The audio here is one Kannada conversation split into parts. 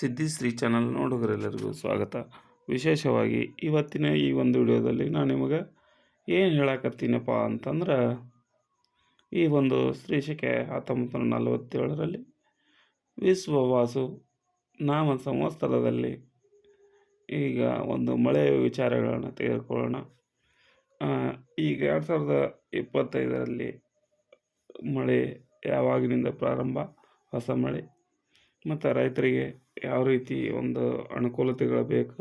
ಸಿದ್ಧಿಶ್ರೀ ಚಾನಲ್ ನೋಡುಗರೆಲ್ಲರಿಗೂ ಸ್ವಾಗತ. ವಿಶೇಷವಾಗಿ ಇವತ್ತಿನ ಈ ಒಂದು ವಿಡಿಯೋದಲ್ಲಿ ನಾನು ನಿಮಗೆ ಏನು ಹೇಳಕತ್ತೀನಪ್ಪ ಅಂತಂದ್ರೆ, ಈ ಒಂದು ಶ್ರೀಶಕೆ ಹತ್ತೊಂಬತ್ತು ನೂರ ನಲವತ್ತೇಳರಲ್ಲಿ ವಿಶ್ವವಾಸು ನಾಮ ಸಂವತ್ಸರದಲ್ಲಿ ಈಗ ಒಂದು ಮಳೆ ವಿಚಾರಗಳನ್ನು ತೆಗೆದುಕೊಳ್ಳೋಣ. ಈಗ ಎರಡು ಸಾವಿರದ ಇಪ್ಪತ್ತೈದರಲ್ಲಿ ಮಳೆ ಯಾವಾಗಿನಿಂದ ಪ್ರಾರಂಭ? ಹೊಸ ಮಳೆ. ಮತ್ತು ರೈತರಿಗೆ ಯಾವ ರೀತಿ ಒಂದು ಅನುಕೂಲತೆಗಳು ಬೇಕು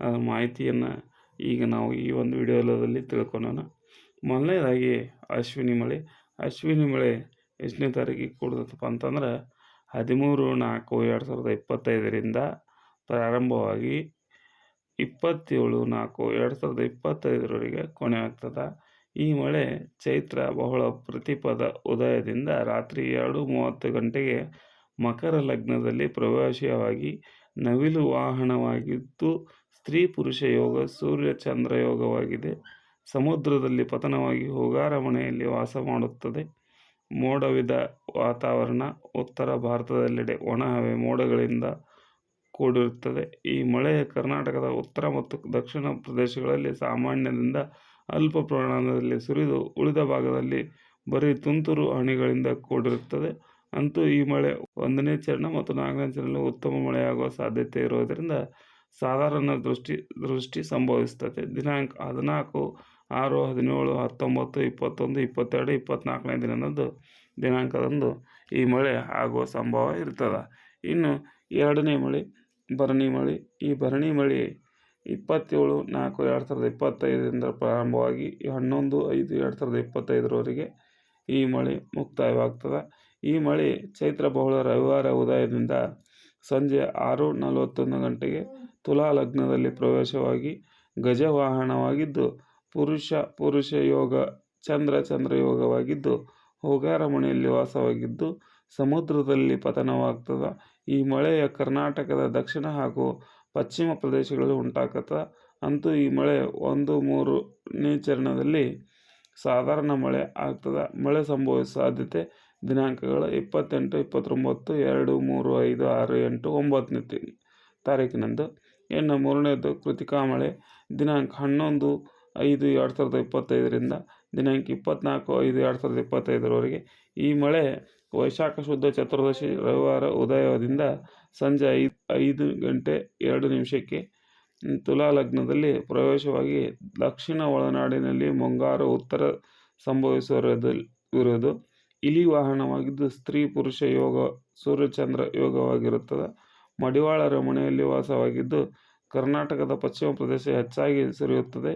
ಅದರ ಮಾಹಿತಿಯನ್ನು ಈಗ ನಾವು ಈ ಒಂದು ವಿಡಿಯೋದಲ್ಲಿ ತಿಳ್ಕೊಳ್ಳೋಣ ಮೊದಲನೇದಾಗಿ ಅಶ್ವಿನಿ ಮಳೆ. ಅಶ್ವಿನಿ ಮಳೆ ಎಷ್ಟನೇ ತಾರೀಕಿಗೆ ಕೊಡ್ತಪ್ಪ ಅಂತಂದ್ರೆ ಹದಿಮೂರು ನಾಲ್ಕು ಎರಡು ಸಾವಿರದ ಇಪ್ಪತ್ತೈದರಿಂದ ಪ್ರಾರಂಭವಾಗಿ ಇಪ್ಪತ್ತೇಳು ನಾಲ್ಕು ಎರಡು ಸಾವಿರದ ಇಪ್ಪತ್ತೈದರವರೆಗೆ ಕೊನೆ ಆಗ್ತದೆ. ಈ ಮಳೆ ಚೈತ್ರ, ಬಹಳ ಪ್ರತಿಪದ ಉದಯದಿಂದ ರಾತ್ರಿ ಎರಡು ಮೂವತ್ತು ಗಂಟೆಗೆ ಮಕರ ಲಗ್ನದಲ್ಲಿ ಪ್ರವಾಸಿಯವಾಗಿ ನವಿಲು ವಾಹನವಾಗಿದ್ದು, ಸ್ತ್ರೀ ಪುರುಷ ಯೋಗ ಸೂರ್ಯ ಚಂದ್ರ ಯೋಗವಾಗಿದೆ. ಸಮುದ್ರದಲ್ಲಿ ಪತನವಾಗಿ ಹೋಗಾರ ಮನೆಯಲ್ಲಿ ವಾಸ ಮಾಡುತ್ತದೆ. ಮೋಡವಿದ ವಾತಾವರಣ ಉತ್ತರ ಭಾರತದೆಲ್ಲೆಡೆ ಒಣಹವೆ ಮೋಡಗಳಿಂದ ಕೂಡಿರುತ್ತದೆ. ಈ ಮಳೆ ಕರ್ನಾಟಕದ ಉತ್ತರ ಮತ್ತು ದಕ್ಷಿಣ ಪ್ರದೇಶಗಳಲ್ಲಿ ಸಾಮಾನ್ಯದಿಂದ ಅಲ್ಪ ಪ್ರಮಾಣದಲ್ಲಿ ಸುರಿದು ಉಳಿದ ಭಾಗದಲ್ಲಿ ಬರೀ ತುಂತುರು ಹನಿಗಳಿಂದ ಕೂಡಿರುತ್ತದೆ. ಅಂತೂ ಈ ಮಳೆ ಒಂದನೇ ಚರಣ ಮತ್ತು ನಾಲ್ಕನೇ ಚರಣದಲ್ಲಿ ಉತ್ತಮ ಮಳೆಯಾಗುವ ಸಾಧ್ಯತೆ ಇರುವುದರಿಂದ ಸಾಧಾರಣ ದೃಷ್ಟಿ ದೃಷ್ಟಿ ಸಂಭವಿಸುತ್ತದೆ ದಿನಾಂಕ ಹದಿನಾಲ್ಕು ಆರು ಹದಿನೇಳು ಹತ್ತೊಂಬತ್ತು ಇಪ್ಪತ್ತೊಂದು ಇಪ್ಪತ್ತೆರಡು ಇಪ್ಪತ್ತ್ನಾಲ್ಕನೇ ದಿನದಂದು ದಿನಾಂಕದಂದು ಈ ಮಳೆ ಆಗುವ ಸಂಭವ ಇರ್ತದೆ. ಇನ್ನು ಎರಡನೇ ಮಳೆ, ಭರಣಿ ಮಳೆ. ಈ ಭರಣಿ ಮಳೆ ಇಪ್ಪತ್ತೇಳು ನಾಲ್ಕು ಎರಡು ಸಾವಿರದ ಇಪ್ಪತ್ತೈದರಿಂದ ಪ್ರಾರಂಭವಾಗಿ ಹನ್ನೊಂದು ಐದು ಎರಡು ಸಾವಿರದ ಇಪ್ಪತ್ತೈದರವರೆಗೆ ಈ ಮಳೆ ಮುಕ್ತಾಯವಾಗ್ತದೆ. ಈ ಮಳೆ ಚೈತ್ರ ಬಹುಳ ರವಿವಾರ ಉದಯದಿಂದ ಸಂಜೆ ಆರು ನಲವತ್ತೊಂದು ಗಂಟೆಗೆ ತುಲಾ ಲಗ್ನದಲ್ಲಿ ಪ್ರವೇಶವಾಗಿ ಗಜವಾಹನವಾಗಿದ್ದು ಪುರುಷ ಪುರುಷ ಯೋಗ, ಚಂದ್ರ ಚಂದ್ರ ಯೋಗವಾಗಿದ್ದು ಹೋಗಾರ ಮನೆಯಲ್ಲಿ ವಾಸವಾಗಿದ್ದು, ಸಮುದ್ರದಲ್ಲಿ ಪತನವಾಗ್ತದ. ಈ ಮಳೆಯ ಕರ್ನಾಟಕದ ದಕ್ಷಿಣ ಹಾಗೂ ಪಶ್ಚಿಮ ಪ್ರದೇಶಗಳಲ್ಲಿ ಉಂಟಾಗತ್ತ. ಅಂತೂ ಈ ಮಳೆ ಒಂದು ಮೂರು ಚರಣದಲ್ಲಿ ಸಾಧಾರಣ ಮಳೆ ಆಗ್ತದೆ. ಮಳೆ ಸಂಭವಿಸುವ ಸಾಧ್ಯತೆ ದಿನಾಂಕಗಳು ಇಪ್ಪತ್ತೆಂಟು, ಇಪ್ಪತ್ತೊಂಬತ್ತು, ಎರಡು, ಮೂರು, ಐದು, ಆರು, ಎಂಟು, ಒಂಬತ್ತನೇ ತಿ ತಾರೀಕಿನಂದು ಇನ್ನು ಮೂರನೇದು ಕೃತಿಕಾ ಮಳೆ. ದಿನಾಂಕ ಹನ್ನೊಂದು, ಐದು, ಎರಡು ಸಾವಿರದ ಇಪ್ಪತ್ತೈದರಿಂದ ದಿನಾಂಕ ಇಪ್ಪತ್ತ್ನಾಲ್ಕು ಐದು, ಎರಡು ಸಾವಿರದ ಇಪ್ಪತ್ತೈದರವರೆಗೆ. ಈ ಮಳೆ ವೈಶಾಖ ಶುದ್ಧ ಚತುರ್ದಶಿ ರವಿವಾರ ಉದಯದಿಂದ ಸಂಜೆ ಐದು ಐದು ಗಂಟೆ ಎರಡು ನಿಮಿಷಕ್ಕೆ. ತುಲಾ ಲಗ್ನದಲ್ಲಿ ಪ್ರವೇಶವಾಗಿ ದಕ್ಷಿಣ ಒಳನಾಡಿನಲ್ಲಿ ಮುಂಗಾರು ಉತ್ತರ ಸಂಭವಿಸುವ ಇರುವುದು. ಇಲಿ ವಾಹನವಾಗಿದ್ದು ಸ್ತ್ರೀ ಪುರುಷ ಯೋಗ ಸೂರ್ಯಚಂದ್ರ ಯೋಗವಾಗಿರುತ್ತದೆ. ಮಡಿವಾಳರ ಮನೆಯಲ್ಲಿ ವಾಸವಾಗಿದ್ದು ಕರ್ನಾಟಕದ ಪಶ್ಚಿಮ ಪ್ರದೇಶ ಹೆಚ್ಚಾಗಿ ಸುರಿಯುತ್ತದೆ.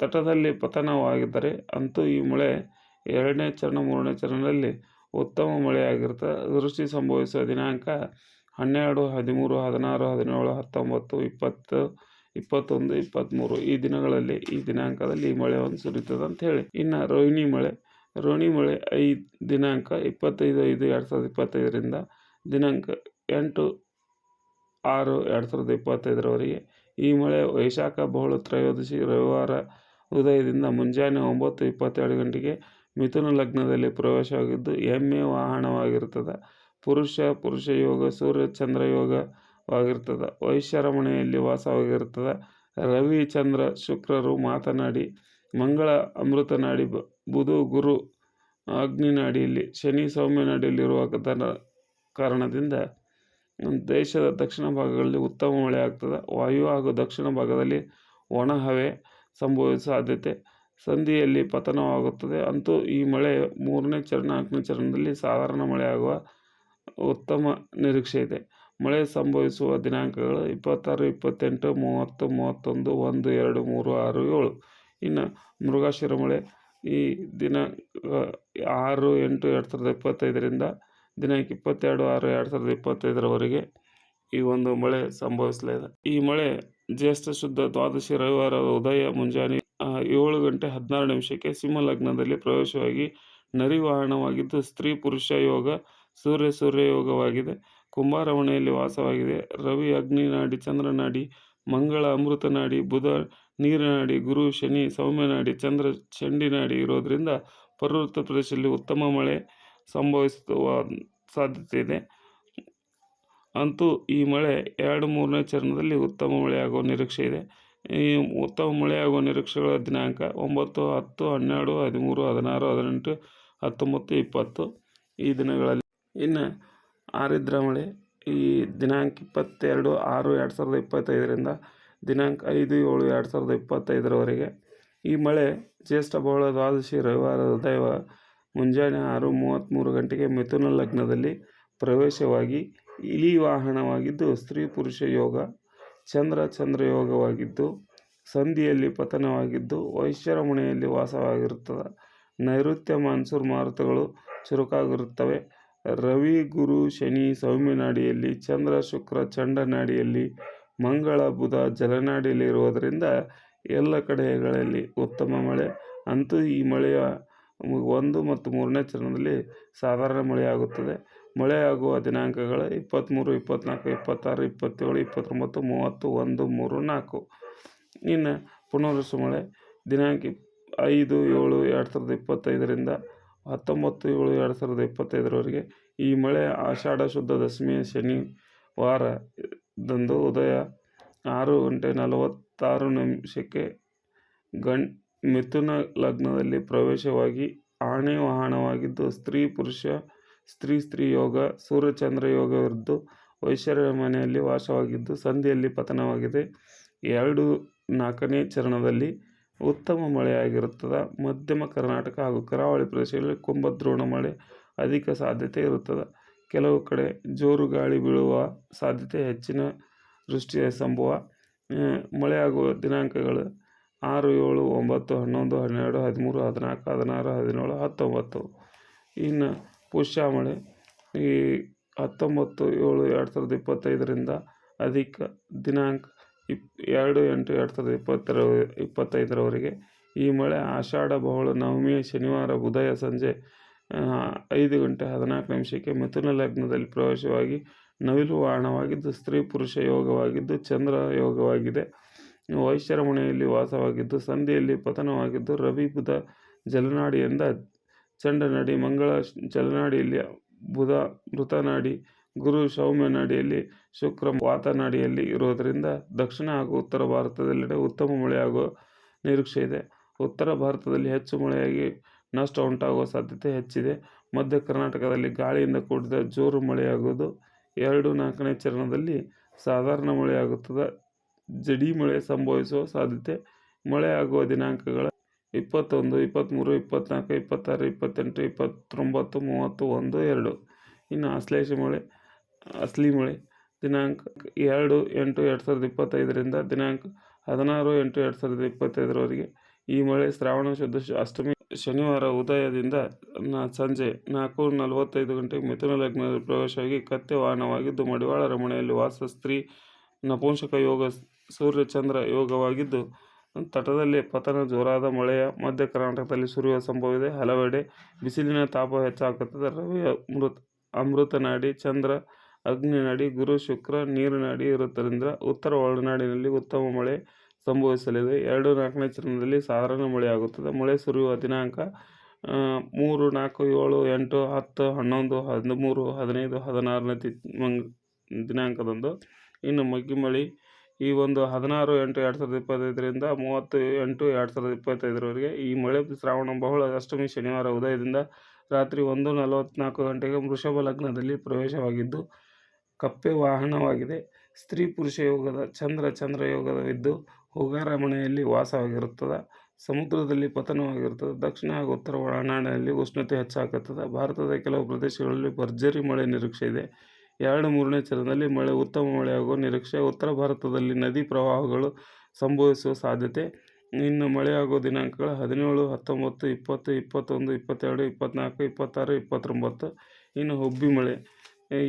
ತಟದಲ್ಲಿ ಪತನವಾಗಿದ್ದರೆ ಅಂತೂ ಈ ಮಳೆ ಎರಡನೇ ಚರಣ, ಮೂರನೇ ಚರಣದಲ್ಲಿ ಉತ್ತಮ ಮಳೆಯಾಗಿರ್ತದೆ ದೃಷ್ಟಿ ಸಂಭವಿಸುವ ದಿನಾಂಕ ಹನ್ನೆರಡು, ಹದಿಮೂರು, ಹದಿನಾರು, ಹದಿನೇಳು, ಹತ್ತೊಂಬತ್ತು, ಇಪ್ಪತ್ತು, ಇಪ್ಪತ್ತೊಂದು ಇಪ್ಪತ್ತ್ಮೂರು ಈ ದಿನಗಳಲ್ಲಿ ಈ ದಿನಾಂಕದಲ್ಲಿ ಈ ಮಳೆ ಒಂದು ಸುರಿತದೆ ಅಂತ ಹೇಳಿ. ಇನ್ನು ರೋಹಿಣಿ ಮಳೆ ರೋಹಿಣಿ ಮಳೆ ಐದು ದಿನಾಂಕ ಇಪ್ಪತ್ತೈದು ಐದು ಎರಡು ಸಾವಿರದ ಇಪ್ಪತ್ತೈದರಿಂದ ದಿನಾಂಕ ಎಂಟು ಆರು ಎರಡು ಸಾವಿರದ ಇಪ್ಪತ್ತೈದರವರೆಗೆ. ಈ ಮಳೆ ವೈಶಾಖ ಬಹುಳ ತ್ರಯೋದಶಿ, ರವಿವಾರ ಉದಯದಿಂದ ಮುಂಜಾನೆ ಒಂಬತ್ತು ಇಪ್ಪತ್ತೆರಡು ಗಂಟೆಗೆ ಮಿಥುನ ಲಗ್ನದಲ್ಲಿ ಪ್ರವೇಶವಾಗಿದ್ದು ಎಮ್ಮೆ ವಾಹನವಾಗಿರುತ್ತದೆ. ಪುರುಷ ಪುರುಷ ಯೋಗ, ಸೂರ್ಯ, ಚಂದ್ರ ಯೋಗವಾಗಿರ್ತದೆ ವೈಶ್ಯರ ಮನೆಯಲ್ಲಿ ವಾಸವಾಗಿರ್ತದೆ ರವಿ, ಚಂದ್ರ, ಶುಕ್ರರು ಮಾತನಾಡಿ ಮಂಗಳ ಅಮೃತ ನಾಡಿ ಬ ಬುಧ ಗುರು ಅಗ್ನಿ ನಾಡಿಯಲ್ಲಿ ಶನಿ ಸೌಮ್ಯ ನಾಡಿಯಲ್ಲಿರುವ ಕಾರಣದಿಂದ ದೇಶದ ದಕ್ಷಿಣ ಭಾಗಗಳಲ್ಲಿ ಉತ್ತಮ ಮಳೆ ಆಗ್ತದೆ. ವಾಯು ಹಾಗೂ ದಕ್ಷಿಣ ಭಾಗದಲ್ಲಿ ಒಣ ಹವೆ ಸಂಭವಿಸುವ ಸಾಧ್ಯತೆ ಸಂಧಿಯಲ್ಲಿ ಪತನವಾಗುತ್ತದೆ. ಅಂತೂ ಈ ಮಳೆ ಮೂರನೇ ಚರಣ, ನಾಲ್ಕನೇ ಚರಣದಲ್ಲಿ ಸಾಧಾರಣ ಮಳೆಯಾಗುವ ಉತ್ತಮ ನಿರೀಕ್ಷೆ ಇದೆ. ಮಳೆ ಸಂಭವಿಸುವ ದಿನಾಂಕಗಳು ಇಪ್ಪತ್ತಾರು, ಇಪ್ಪತ್ತೆಂಟು, ಮೂವತ್ತು, ಮೂವತ್ತೊಂದು, ಒಂದು, ಎರಡು, ಮೂರು, ಆರು, ಏಳು. ಇನ್ನು ಮೃಗಾಶಿರ ಮಳೆ ಈ ದಿನ ಆರು, ಎಂಟು, ಎರಡು ಸಾವಿರದ ಇಪ್ಪತ್ತೈದರಿಂದ ದಿನಾಂಕ ಇಪ್ಪತ್ತೆರಡು, ಆರು, ಎರಡು ಸಾವಿರದ ಇಪ್ಪತ್ತೈದರವರೆಗೆ ಈ ಒಂದು ಮಳೆ ಸಂಭವಿಸಲಿದೆ. ಈ ಮಳೆ ಜ್ಯೇಷ್ಠ ಶುದ್ಧ ದ್ವಾದಶಿ ರವಿವಾರ ಉದಯ ಮುಂಜಾನೆ ಏಳು ಗಂಟೆ ಹದಿನಾರು ನಿಮಿಷಕ್ಕೆ ಸಿಂಹ ಲಗ್ನದಲ್ಲಿ ಪ್ರವೇಶವಾಗಿ ನರಿವಾಹನವಾಗಿದ್ದು ಸ್ತ್ರೀ ಪುರುಷ ಯೋಗ ಸೂರ್ಯ ಸೂರ್ಯ ಯೋಗವಾಗಿದೆ ಕುಂಭಾರವಣೆಯಲ್ಲಿ ಮನೆಯಲ್ಲಿ ವಾಸವಾಗಿದೆ. ರವಿ ಅಗ್ನಿ ನಾಡಿ ಚಂದ್ರನಾಡಿ, ಮಂಗಳ ಅಮೃತ ನಾಡಿ ಬುಧ ನೀರಿನ ನಾಡಿ ಗುರು ಶನಿ, ಸೌಮ್ಯನಾಡಿ, ಚಂದ್ರ ಚಂಡಿನಾಡಿ ಇರೋದರಿಂದ ಪರ್ವತ ಪ್ರದೇಶದಲ್ಲಿ ಉತ್ತಮ ಮಳೆ ಸಂಭವಿಸುವ ಸಾಧ್ಯತೆ ಇದೆ ಅಂತೂ ಈ ಮಳೆ ಎರಡು ಮೂರನೇ ಚರಣದಲ್ಲಿ ಉತ್ತಮ ಮಳೆಯಾಗುವ ನಿರೀಕ್ಷೆ ಇದೆ. ಈ ಉತ್ತಮ ಮಳೆಯಾಗುವ ನಿರೀಕ್ಷೆಗಳ ದಿನಾಂಕ ಒಂಬತ್ತು, ಹತ್ತು, ಹನ್ನೆರಡು, ಹದಿಮೂರು, ಹದಿನಾರು, ಹದಿನೆಂಟು, ಹತ್ತೊಂಬತ್ತು, ಇಪ್ಪತ್ತು ಈ ದಿನಗಳಲ್ಲಿ. ಇನ್ನು ಆರಿದ್ರ ಮಳೆ ಈ ದಿನಾಂಕ ಇಪ್ಪತ್ತೆರಡು, ಆರು, ಎರಡು ಸಾವಿರದ ಇಪ್ಪತ್ತೈದರಿಂದ ದಿನಾಂಕ ಐದು ಏಳು ಎರಡು ಸಾವಿರದ ಇಪ್ಪತ್ತೈದರವರೆಗೆ. ಈ ಮಳೆ ಜ್ಯೇಷ್ಠ ಬಹುಳ ದ್ವಾದಶಿ ರವಿವಾರದ ದೈವ ಮುಂಜಾನೆ ಆರು ಮೂವತ್ತ್ಮೂರು ಗಂಟೆಗೆ ಮಿಥುನ ಲಗ್ನದಲ್ಲಿ ಪ್ರವೇಶವಾಗಿ ಇಲಿ ವಾಹನವಾಗಿದ್ದು, ಸ್ತ್ರೀ ಪುರುಷ ಯೋಗ, ಚಂದ್ರ ಚಂದ್ರ ಯೋಗವಾಗಿದ್ದು, ಸಂಧಿಯಲ್ಲಿ ಪತನವಾಗಿದ್ದು, ವೈಶ್ಯರಮಣೆಯಲ್ಲಿ ವಾಸವಾಗಿರುತ್ತದೆ. ನೈಋತ್ಯ ಮಾನ್ಸೂರ್ ಮಾರುತಗಳು ಚುರುಕಾಗಿರುತ್ತವೆ. ರವಿ, ಗುರು, ಶನಿ ಸೌಮ್ಯ ನಾಡಿಯಲ್ಲಿ ಚಂದ್ರ, ಶುಕ್ರ ಚಂಡ ನಾಡಿಯಲ್ಲಿ ಮಂಗಳ ಬುಧ ಜಲನಾಡಿಯಲ್ಲಿ ಇರುವುದರಿಂದ ಎಲ್ಲ ಕಡೆಗಳಲ್ಲಿ ಉತ್ತಮ ಮಳೆ. ಅಂತೂ ಈ ಮಳೆಯ ಒಂದು ಮತ್ತು ಮೂರನೇ ಚರಣದಲ್ಲಿ ಸಾಧಾರಣ ಮಳೆಯಾಗುತ್ತದೆ. ಮಳೆಯಾಗುವ ದಿನಾಂಕಗಳು ಇಪ್ಪತ್ತ್ಮೂರು ಇಪ್ಪತ್ತ್ನಾಲ್ಕು ಇಪ್ಪತ್ತಾರು, ಇಪ್ಪತ್ತೇಳು, ಇಪ್ಪತ್ತೊಂಬತ್ತು, ಮೂವತ್ತು, ಒಂದು, ಮೂರು, ನಾಲ್ಕು. ಇನ್ನು ಪುನರ್ವಸು ಮಳೆ. ದಿನಾಂಕ ಐದು, ಏಳು, ಎರಡು ಸಾವಿರದ ಇಪ್ಪತ್ತೈದರಿಂದ ಹತ್ತೊಂಬತ್ತು, ಏಳು, ಎರಡು ಸಾವಿರದ ಇಪ್ಪತ್ತೈದರವರೆಗೆ ಈ ಮಳೆ ಆಷಾಢ ಶುದ್ಧ ದಶಮಿಯ ಶನಿವಾರದಂದು ಉದಯ ಆರು ಗಂಟೆ ನಲವತ್ತಾರು ನಿಮಿಷಕ್ಕೆ ಗಣ್ ಮಿಥುನ ಲಗ್ನದಲ್ಲಿ ಪ್ರವೇಶವಾಗಿ ಆಣೆ ವಾಹನವಾಗಿದ್ದು, ಸ್ತ್ರೀ ಪುರುಷ, ಸ್ತ್ರೀ ಸ್ತ್ರೀ ಯೋಗ, ಸೂರ್ಯಚಂದ್ರ ಯೋಗವಿದ್ದು ವೈಶ್ಯರ ಮನೆಯಲ್ಲಿ ವಾಸವಾಗಿದ್ದು, ಸಂಧಿಯಲ್ಲಿ ಪತನವಾಗಿದೆ. ಎರಡು ನಾಲ್ಕನೇ ಚರಣದಲ್ಲಿ ಉತ್ತಮ ಮಳೆಯಾಗಿರುತ್ತದೆ. ಮಧ್ಯಮ ಕರ್ನಾಟಕ ಹಾಗೂ ಕರಾವಳಿ ಪ್ರದೇಶಗಳಲ್ಲಿ ಕುಂಭದ್ರೋಣ ಮಳೆ ಅಧಿಕ ಸಾಧ್ಯತೆ ಇರುತ್ತದೆ. ಕೆಲವು ಕಡೆ ಜೋರು ಗಾಳಿ ಬೀಳುವ ಸಾಧ್ಯತೆ ಹೆಚ್ಚಿನ ದೃಷ್ಟಿಯ ಸಂಭವ. ಮಳೆಯಾಗುವ ದಿನಾಂಕಗಳು ಆರು, ಏಳು, ಒಂಬತ್ತು, ಹನ್ನೊಂದು, ಹನ್ನೆರಡು, ಹದಿಮೂರು, ಹದಿನಾಲ್ಕು, ಹದಿನಾರು, ಹದಿನೇಳು, ಹತ್ತೊಂಬತ್ತು. ಇನ್ನು ಪುಷ್ಯ ಮಳೆ ಈ ಹತ್ತೊಂಬತ್ತು, ಏಳು, ಎರಡು ಸಾವಿರದ ಇಪ್ಪತ್ತೈದರಿಂದ ಅಧಿಕ ದಿನಾಂಕ ಇಪ್, ಎರಡು, ಎಂಟು, ಎರಡು ಸಾವಿರದ ಇಪ್ಪತ್ತರ, ಇಪ್ಪತ್ತೈದರವರೆಗೆ ಈ ಮಳೆ ಆಷಾಢ, ಬಹುಳ ನವಮಿ, ಶನಿವಾರ, ಉದಯ, ಸಂಜೆ ಐದು ಗಂಟೆ ಹದಿನಾಲ್ಕು ನಿಮಿಷಕ್ಕೆ ಮಿಥುನ ಲಗ್ನದಲ್ಲಿ ಪ್ರವೇಶವಾಗಿ ನವಿಲು ವಾಹನವಾಗಿದ್ದು ಸ್ತ್ರೀ ಪುರುಷ ಯೋಗವಾಗಿದ್ದು ಚಂದ್ರ ಯೋಗವಾಗಿದೆ. ವೈಶ್ಯರ ಮನೆಯಲ್ಲಿ ವಾಸವಾಗಿದ್ದು ಸಂಧಿಯಲ್ಲಿ ಪತನವಾಗಿದ್ದು ರವಿ ಬುಧ ಜಲನಾಡಿಯಿಂದ ಚಂಡನಾಡಿ ಮಂಗಳ ಜಲನಾಡಿಯಲ್ಲಿ ಬುಧ ಮೃತನಾಡಿ ಗುರು ಸೌಮ್ಯ ನಾಡಿಯಲ್ಲಿ ಶುಕ್ರ ವಾತನಾಡಿಯಲ್ಲಿ ಇರೋದರಿಂದ ದಕ್ಷಿಣ ಹಾಗೂ ಉತ್ತರ ಭಾರತದೆಲ್ಲೆಡೆ ಉತ್ತಮ ಮಳೆಯಾಗುವ ನಿರೀಕ್ಷೆ ಇದೆ. ಉತ್ತರ ಭಾರತದಲ್ಲಿ ಹೆಚ್ಚು ಮಳೆಯಾಗಿ ನಷ್ಟ ಉಂಟಾಗುವ ಸಾಧ್ಯತೆ ಹೆಚ್ಚಿದೆ. ಮಧ್ಯ ಕರ್ನಾಟಕದಲ್ಲಿ ಗಾಳಿಯಿಂದ ಕೂಡಿದ ಜೋರು ಮಳೆಯಾಗುವುದು ಎರಡು ನಾಲ್ಕನೇ ಚರಣದಲ್ಲಿ ಸಾಧಾರಣ ಮಳೆಯಾಗುತ್ತದೆ. ಜಡಿ ಮಳೆ ಸಂಭವಿಸುವ ಸಾಧ್ಯತೆ ಮಳೆಯಾಗುವ ದಿನಾಂಕಗಳ ಇಪ್ಪತ್ತೊಂದು ಇಪ್ಪತ್ತ್ಮೂರು ಇಪ್ಪತ್ತ್ನಾಲ್ಕು ಇಪ್ಪತ್ತಾರು, ಇಪ್ಪತ್ತೆಂಟು, ಇಪ್ಪತ್ತೊಂಬತ್ತು, ಮೂವತ್ತು, ಒಂದು, ಎರಡು. ಇನ್ನು ಅಶ್ಲೇಷ ಮಳೆ ಅಸ್ಲಿ ಮಳೆ ದಿನಾಂಕ ಎರಡು, ಎಂಟು, ಎರಡು ಸಾವಿರದ ಇಪ್ಪತ್ತೈದರಿಂದ ದಿನಾಂಕ ಹದಿನಾರು, ಎಂಟು, ಎರಡು ಸಾವಿರದ ಇಪ್ಪತ್ತೈದರವರೆಗೆ ಈ ಮಳೆ ಶ್ರಾವಣ, ಶುದ್ಧ, ಅಷ್ಟಮಿ ಶನಿವಾರ ಉದಯದಿಂದ ಸಂಜೆ ನಾಲ್ಕು ನಲವತ್ತೈದು ಗಂಟೆಗೆ ಮಿಥುನ ಲಗ್ನದಲ್ಲಿ ಪ್ರವೇಶವಾಗಿ ಕತ್ತೆ ವಾಹನವಾಗಿದ್ದು ಮಡಿವಾಳ ರಮಣೆಯಲ್ಲಿ ವಾಸ ಸ್ತ್ರೀ ನಪುಂಸಕ ಯೋಗ ಸೂರ್ಯಚಂದ್ರ ಯೋಗವಾಗಿದ್ದು ತಟದಲ್ಲಿ ಪತನ, ಜೋರಾದ ಮಳೆಯ ಮಧ್ಯ ಕರ್ನಾಟಕದಲ್ಲಿ ಸುರಿಯುವ ಸಂಭವವಿದೆ. ಹಲವೆಡೆ ಬಿಸಿಲಿನ ತಾಪ ಹೆಚ್ಚಾಗುತ್ತದೆ. ರವಿ ಮೃತ ಅಮೃತ, ಅಮೃತನಾಡಿ, ಚಂದ್ರ ಅಗ್ನಿ ನಾಡಿ ಗುರು, ಶುಕ್ರ, ನೀರಿನಾಡಿ ಇರುವುದರಿಂದ ಉತ್ತರ ಒಳನಾಡಿನಲ್ಲಿ ಉತ್ತಮ ಮಳೆ ಸಂಭವಿಸಲಿದೆ. ಎರಡು ನಾಲ್ಕನೇ ಚರಣದಲ್ಲಿ ಸಾಧಾರಣ ಮಳೆಯಾಗುತ್ತದೆ ಮಳೆ ಸುರಿಯುವ ದಿನಾಂಕ ಮೂರು, ನಾಲ್ಕು, ಏಳು, ಎಂಟು, ಹತ್ತು, ಹನ್ನೊಂದು, ಹದಿಮೂರು, ಹದಿನೈದು, ಹದಿನಾರನೇ ತಿ ದಿನಾಂಕದಂದು ಇನ್ನು ಮಗ್ಗಿ ಮಳೆ ಈ ಒಂದು ಹದಿನಾರು, ಎಂಟು, ಎರಡು ಸಾವಿರದ ಇಪ್ಪತ್ತೈದರಿಂದ ಮೂವತ್ತು, ಎಂಟು, ಎರಡು ಸಾವಿರದ ಇಪ್ಪತ್ತೈದರವರೆಗೆ ಈ ಮಳೆ ಶ್ರಾವಣ ಬಹುಳ ಅಷ್ಟಮಿ, ಶನಿವಾರ ಉದಯದಿಂದ ರಾತ್ರಿ ಒಂದು ನಲವತ್ತ್ನಾಲ್ಕು ಗಂಟೆಗೆ ವೃಷಭ ಲಗ್ನದಲ್ಲಿ ಪ್ರವೇಶವಾಗಿದ್ದು ಕಪ್ಪೆ ವಾಹನವಾಗಿದೆ. ಸ್ತ್ರೀ ಪುರುಷ ಯೋಗದ ಚಂದ್ರ ಚಂದ್ರ ಯೋಗದವಿದ್ದು ಹೋಗಾರ ಮನೆಯಲ್ಲಿ ವಾಸವಾಗಿರುತ್ತದೆ, ಸಮುದ್ರದಲ್ಲಿ ಪತನವಾಗಿರುತ್ತದೆ, ದಕ್ಷಿಣ ಹಾಗೂ ಉತ್ತರ ಒಳನಾಡಿನಲ್ಲಿ ಉಷ್ಣತೆ ಹೆಚ್ಚಾಗುತ್ತದೆ. ಭಾರತದ ಕೆಲವು ಪ್ರದೇಶಗಳಲ್ಲಿ ಭರ್ಜರಿ ಮಳೆ ನಿರೀಕ್ಷೆ ಇದೆ. ಎರಡು ಮೂರನೇ ಚರಣದಲ್ಲಿ ಮಳೆ, ಉತ್ತಮ ಮಳೆಯಾಗುವ ನಿರೀಕ್ಷೆ. ಉತ್ತರ ಭಾರತದಲ್ಲಿ ನದಿ ಪ್ರವಾಹಗಳು ಸಂಭವಿಸುವ ಸಾಧ್ಯತೆ. ಇನ್ನು ಮಳೆಯಾಗುವ ದಿನಾಂಕಗಳು ಹದಿನೇಳು, ಹತ್ತೊಂಬತ್ತು, ಇಪ್ಪತ್ತು, ಇಪ್ಪತ್ತೊಂದು, ಇಪ್ಪತ್ತೆರಡು ಇಪ್ಪತ್ತ್ನಾಲ್ಕು ಇಪ್ಪತ್ತಾರು, ಇಪ್ಪತ್ತೊಂಬತ್ತು. ಇನ್ನು ಹುಬ್ಬಿ ಮಳೆ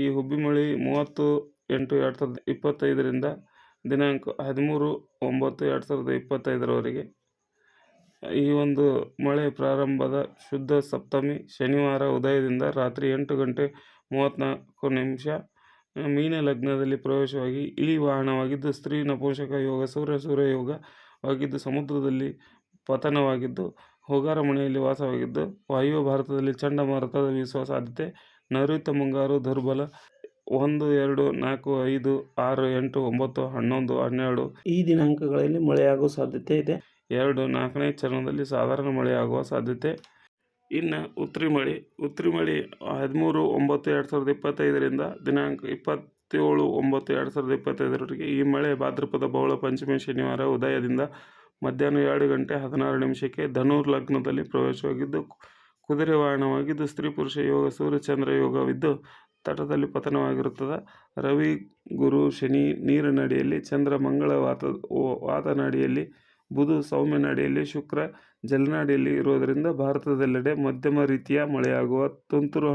ಈ ಹುಬ್ಬಿ ಮಳೆ ಮೂವತ್ತು ಎಂಟು ಎರಡು ಸಾವಿರದ ಇಪ್ಪತ್ತೈದರಿಂದ ದಿನಾಂಕ ಹದಿಮೂರು ಒಂಬತ್ತು ಎರಡು ಸಾವಿರದ ಇಪ್ಪತ್ತೈದರವರೆಗೆ. ಈ ಒಂದು ಮಳೆ ಪ್ರಾರಂಭದ ಶುದ್ಧ ಸಪ್ತಮಿ ಶನಿವಾರ ಉದಯದಿಂದ ರಾತ್ರಿ ಎಂಟು ಗಂಟೆ ಮೂವತ್ತ್ನಾಲ್ಕು ನಿಮಿಷ ಮೀನ ಲಗ್ನದಲ್ಲಿ ಪ್ರವೇಶವಾಗಿ ಇಳಿ ವಾಹನವಾಗಿದ್ದು, ಸ್ತ್ರೀ ನಪೋಷಕ ಯೋಗ, ಸೂರ್ಯ ಸೂರ್ಯ ಯೋಗವಾಗಿದ್ದು ಸಮುದ್ರದಲ್ಲಿ ಪತನವಾಗಿದ್ದು, ಹೋಗಾರ ಮನೆಯಲ್ಲಿ ವಾಸವಾಗಿದ್ದು, ವಾಯುವ್ಯ ಭಾರತದಲ್ಲಿ ಚಂಡಮಾರುತದ ವಿಶ್ವಾಸ ಸಾಧ್ಯತೆ ನೈಋತ್ಯ ಮುಂಗಾರು ದುರ್ಬಲ ಒಂದು ಎರಡು ನಾಲ್ಕು ಐದು ಆರು ಎಂಟು ಒಂಬತ್ತು ಹನ್ನೊಂದು ಹನ್ನೆರಡು ಈ ದಿನಾಂಕಗಳಲ್ಲಿ ಮಳೆಯಾಗುವ ಸಾಧ್ಯತೆ ಇದೆ. ಎರಡು ನಾಲ್ಕನೇ ಚರಣದಲ್ಲಿ ಸಾಧಾರಣ ಮಳೆಯಾಗುವ ಸಾಧ್ಯತೆ. ಇನ್ನು ಉತ್ತರಿ ಮಳೆ ಉತ್ತರಿ ಮಳೆ ಹದಿಮೂರು ಒಂಬತ್ತು ಎರಡು ಸಾವಿರದ ಇಪ್ಪತ್ತೈದರಿಂದ ದಿನಾಂಕ ಇಪ್ಪತ್ತೇಳು ಒಂಬತ್ತು ಎರಡು ಸಾವಿರದ ಇಪ್ಪತ್ತೈದರವರೆಗೆ ಈ ಮಳೆ ಭಾದ್ರಪದ ಬಹುಳ ಪಂಚಮಿ ಶನಿವಾರ ಉದಯದಿಂದ ಮಧ್ಯಾಹ್ನ ಎರಡು ಗಂಟೆ ಹದಿನಾರು ನಿಮಿಷಕ್ಕೆ ಧನುರ್ ಲಗ್ನದಲ್ಲಿ ಪ್ರವೇಶವಾಗಿದ್ದು ಕುದುರೆ ವಾಹನವಾಗಿದ್ದು ಸ್ತ್ರೀ ಪುರುಷ ಯೋಗ ಸೂರ್ಯಚಂದ್ರ ಯೋಗವಿದ್ದು ತಟದಲ್ಲಿ ಪತನವಾಗಿರುತ್ತದೆ. ರವಿ, ಗುರು, ಶನಿ, ನೀರಿನಡಿಯಲ್ಲಿ, ಚಂದ್ರ ಮಂಗಳ ವಾತ ವಾತನಾಡಿಯಲ್ಲಿ, ಬುಧ ಸೌಮ್ಯ ನಾಡಿಯಲ್ಲಿ ಶುಕ್ರ, ಜಲನಾಡಿಯಲ್ಲಿ ಇರುವುದರಿಂದ ಭಾರತದೆಲ್ಲೆಡೆ ಮಧ್ಯಮ ರೀತಿಯ ಮಳೆಯಾಗುವ ತುಂತುರು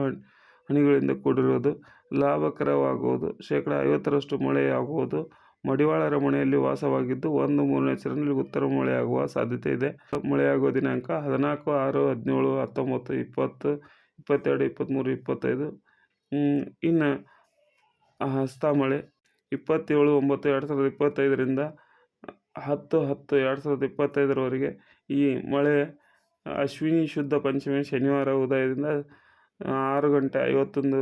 ಹಣಿಗಳಿಂದ ಕೂಡಿರುವುದು ಲಾಭಕರವಾಗುವುದು. ಶೇಕಡ ಐವತ್ತರಷ್ಟು ಮಳೆಯಾಗುವುದು ಮಡಿವಾಳರ ಮನೆಯಲ್ಲಿ ವಾಸವಾಗಿದ್ದು, ಒಂದು ಮೂರನೇ ಚರಣದಲ್ಲಿ ಉತ್ತರ ಮಳೆಯಾಗುವ ಸಾಧ್ಯತೆ ಇದೆ. ಮಳೆಯಾಗುವ ದಿನಾಂಕ ಹದಿನಾಲ್ಕು, ಆರು, ಹದಿನೇಳು, ಹತ್ತೊಂಬತ್ತು, ಇಪ್ಪತ್ತು, ಇಪ್ಪತ್ತೆರಡು ಇಪ್ಪತ್ತ್ಮೂರು ಇಪ್ಪತ್ತೈದು ಇನ್ನು ಹಸ್ತಾಮಳೆ ಇಪ್ಪತ್ತೇಳು, ಒಂಬತ್ತು, ಎರಡು ಸಾವಿರದ ಇಪ್ಪತ್ತೈದರಿಂದ ಹತ್ತು ಹತ್ತು, ಎರಡು ಸಾವಿರದ ಇಪ್ಪತ್ತೈದರವರೆಗೆ ಈ ಮಳೆ ಅಶ್ವಿನಿ ಶುದ್ಧ ಪಂಚಮಿ ಶನಿವಾರ ಉದಯದಿಂದ ಆರು ಗಂಟೆ ಐವತ್ತೊಂದು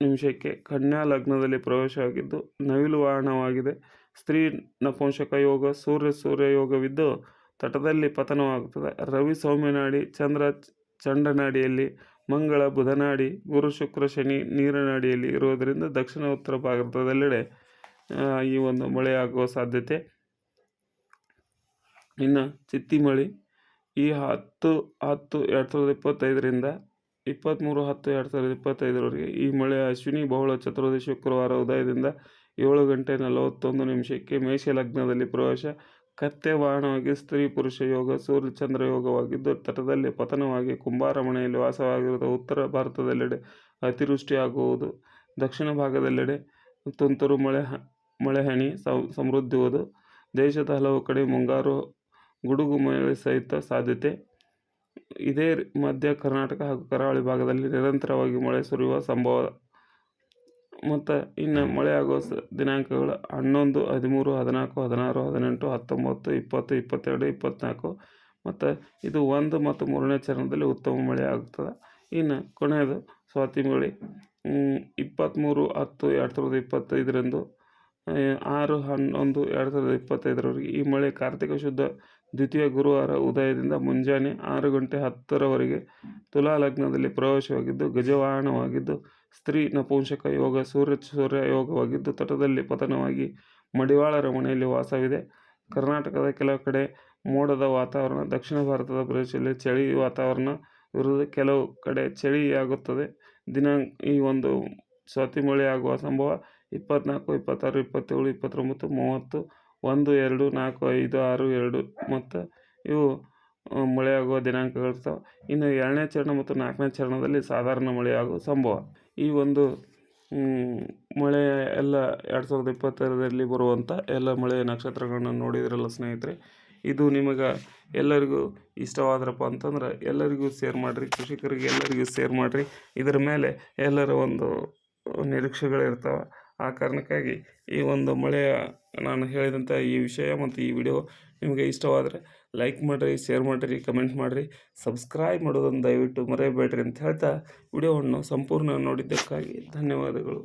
ನಿಮಿಷಕ್ಕೆ ಕನ್ಯಾ ಲಗ್ನದಲ್ಲಿ ಪ್ರವೇಶವಾಗಿದ್ದು ನವಿಲು ವಾಹನವಾಗಿದೆ. ಸ್ತ್ರೀ ನಪುಂಸಕ ಯೋಗ, ಸೂರ್ಯ ಸೂರ್ಯ ಯೋಗವಿದ್ದು ತಟದಲ್ಲಿ ಪತನವಾಗುತ್ತದೆ. ರವಿ ಸೌಮ್ಯನಾಡಿ ಚಂದ್ರ ಚಂಡನಾಡಿಯಲ್ಲಿ ಮಂಗಳ, ಬುಧನಾಡಿ, ಗುರು, ಶುಕ್ರ, ಶನಿ ನೀರನಾಡಿಯಲ್ಲಿ ಇರುವುದರಿಂದ ದಕ್ಷಿಣ ಉತ್ತರ ಭಾರತದೆಲ್ಲೆಡೆ ಈ ಒಂದು ಮಳೆಯಾಗುವ ಸಾಧ್ಯತೆ. ಇನ್ನು ಚಿತ್ತಿ ಮಳೆ ಈ ಹತ್ತು ಹತ್ತು ಎರಡು ಸಾವಿರದ ಇಪ್ಪತ್ತೈದರಿಂದ ಇಪ್ಪತ್ತ್ಮೂರು ಹತ್ತು ಎರಡು ಸಾವಿರದ ಇಪ್ಪತ್ತೈದರವರೆಗೆ ಈ ಮಳೆ ಅಶ್ವಿನಿ, ಬಹುಳ, ಚತುರ್ದಶಿ, ಶುಕ್ರವಾರ, ಉದಯದಿಂದ ಏಳು ಗಂಟೆ ನಲವತ್ತೊಂದು ನಿಮಿಷಕ್ಕೆ ಮೇಷ ಲಗ್ನದಲ್ಲಿ ಪ್ರವೇಶ ಕತ್ತೆ ವಾಹನವಾಗಿ ಸ್ತ್ರೀ ಪುರುಷ ಯೋಗ, ಸೂರ್ಯ ಚಂದ್ರ ಯೋಗವಾಗಿದ್ದು, ತಟದಲ್ಲಿ ಪತನವಾಗಿ ಕುಂಬಾರ ಮನೆಯಲ್ಲಿ ವಾಸವಾಗಿರುವ ಉತ್ತರ ಭಾರತದೆಲ್ಲೆಡೆ ಅತಿವೃಷ್ಟಿಯಾಗುವುದು. ದಕ್ಷಿಣ ಭಾಗದೆಲ್ಲೆಡೆ ತುಂತುರು ಮಳೆ ಹ- ಮಳೆ ಹನಿ ಸಂ- ಸಮೃದ್ಧಿಯುವುದು ದೇಶದ ಹಲವು ಕಡೆ ಮುಂಗಾರು ಗುಡುಗು ಮಳೆ ಸಹಿತ ಸಾಧ್ಯತೆ. ಇದೇ ಮಧ್ಯ ಕರ್ನಾಟಕ ಹಾಗೂ ಕರಾವಳಿ ಭಾಗದಲ್ಲಿ ನಿರಂತರವಾಗಿ ಮಳೆ ಸುರಿಯುವ ಸಂಭವ ಮತ್ತು ಇನ್ನು ಮಳೆಯಾಗುವ ಸ ದಿನಾಂಕಗಳು ಹನ್ನೊಂದು ಹದಿಮೂರು ಹದಿನಾಲ್ಕು ಹದಿನಾರು ಹದಿನೆಂಟು ಹತ್ತೊಂಬತ್ತು ಇಪ್ಪತ್ತು ಇಪ್ಪತ್ತೆರಡು ಇಪ್ಪತ್ತ್ನಾಲ್ಕು ಮತ್ತು ಇದು ಒಂದು ಮತ್ತು ಮೂರನೇ ಚರಣದಲ್ಲಿ ಉತ್ತಮ ಮಳೆ ಆಗ್ತದೆ. ಇನ್ನು ಕೊನೆಯದು ಸ್ವಾತಿ ಮಳೆ. ಹ್ಮ್, ಇಪ್ಪತ್ತ್ಮೂರು ಹತ್ತು ಎರಡು ಸಾವಿರದ ಇಪ್ಪತ್ತೈದರಂದು ಆರು ಹನ್ನೊಂದು ಎರಡು ಸಾವಿರದ ಇಪ್ಪತ್ತೈದರವರೆಗೆ ಈ ಮಳೆ ಕಾರ್ತಿಕ ಶುದ್ಧ ದ್ವಿತೀಯ ಗುರುವಾರ ಉದಯದಿಂದ ಮುಂಜಾನೆ ಆರು ಗಂಟೆ ಹತ್ತರವರೆಗೆ ತುಲಾ ಲಗ್ನದಲ್ಲಿ ಪ್ರವೇಶವಾಗಿದ್ದು ಗಜವಾಹನವಾಗಿದ್ದು ಸ್ತ್ರೀ ನಪುಂಸಕ ಯೋಗ ಸೂರ್ಯ ಸೂರ್ಯ ಯೋಗವಾಗಿದ್ದು ತಟದಲ್ಲಿ ಪತನವಾಗಿ ಮಡಿವಾಳರ ಮನೆಯಲ್ಲಿ ವಾಸವಿದೆ. ಕರ್ನಾಟಕದ ಕೆಲವು ಕಡೆ ಮೋಡದ ವಾತಾವರಣ, ದಕ್ಷಿಣ ಭಾರತದ ಪ್ರದೇಶದಲ್ಲಿ ಚಳಿ ವಾತಾವರಣ ಇರುವುದು ಕೆಲವು ಕಡೆ ಚಳಿಯಾಗುತ್ತದೆ. ದಿನ ಈ ಒಂದು ಸ್ವಾತಿ ಆಗುವ ಸಂಭವ ಇಪ್ಪತ್ನಾಲ್ಕು, ಇಪ್ಪತ್ತಾರು, ಇಪ್ಪತ್ತೇಳು, ಇಪ್ಪತ್ತೊಂಬತ್ತು, ಮೂವತ್ತು, ಒಂದು, ಎರಡು, ನಾಲ್ಕು, ಐದು, ಆರು, ಎರಡು ಮತ್ತು ಇವು ಮಳೆಯಾಗುವ ದಿನಾಂಕಗಳಿರ್ತಾವೆ ಇನ್ನು ಎರಡನೇ ಚರಣ ಮತ್ತು ನಾಲ್ಕನೇ ಚರಣದಲ್ಲಿ ಸಾಧಾರಣ ಮಳೆಯಾಗುವ ಸಂಭವ. ಈ ಒಂದು ಮಳೆ ಎಲ್ಲ ಎರಡು ಸಾವಿರದ ಇಪ್ಪತ್ತೆರಡರಲ್ಲಿ ಬರುವಂಥ ಎಲ್ಲ ಮಳೆಯ ನಕ್ಷತ್ರಗಳನ್ನ ನೋಡಿದ್ರಲ್ಲ ಸ್ನೇಹಿತರೆ, ಇದು ನಿಮಗೆ ಎಲ್ಲರಿಗೂ ಇಷ್ಟವಾದ್ರಪ್ಪ ಅಂತಂದ್ರೆ ಎಲ್ಲರಿಗೂ ಶೇರ್ ಮಾಡಿರಿ, ಕೃಷಿಕರಿಗೆ ಎಲ್ಲರಿಗೂ ಶೇರ್ ಮಾಡಿರಿ. ಇದರ ಮೇಲೆ ಎಲ್ಲರ ಒಂದು ನಿರೀಕ್ಷೆಗಳಿರ್ತಾವೆ. ಆ ಕಾರಣಕ್ಕಾಗಿ ಈ ಒಂದು ಮಳೆಯ ನಾನು ಹೇಳಿದಂಥ ಈ ವಿಷಯ ಮತ್ತು ಈ ವಿಡಿಯೋ ನಿಮಗೆ ಇಷ್ಟವಾದರೆ ಲೈಕ್ ಮಾಡಿರಿ ಶೇರ್ ಮಾಡಿರಿ ಕಮೆಂಟ್ ಮಾಡಿರಿ ಸಬ್ಸ್ಕ್ರೈಬ್ ಮಾಡೋದನ್ನು ದಯವಿಟ್ಟು ಮರೆಯಬೇಡ್ರಿ ಅಂತ ಹೇಳ್ತಾ ವಿಡಿಯೋವನ್ನು ಸಂಪೂರ್ಣ ನೋಡಿದ್ದಕ್ಕಾಗಿ ಧನ್ಯವಾದಗಳು.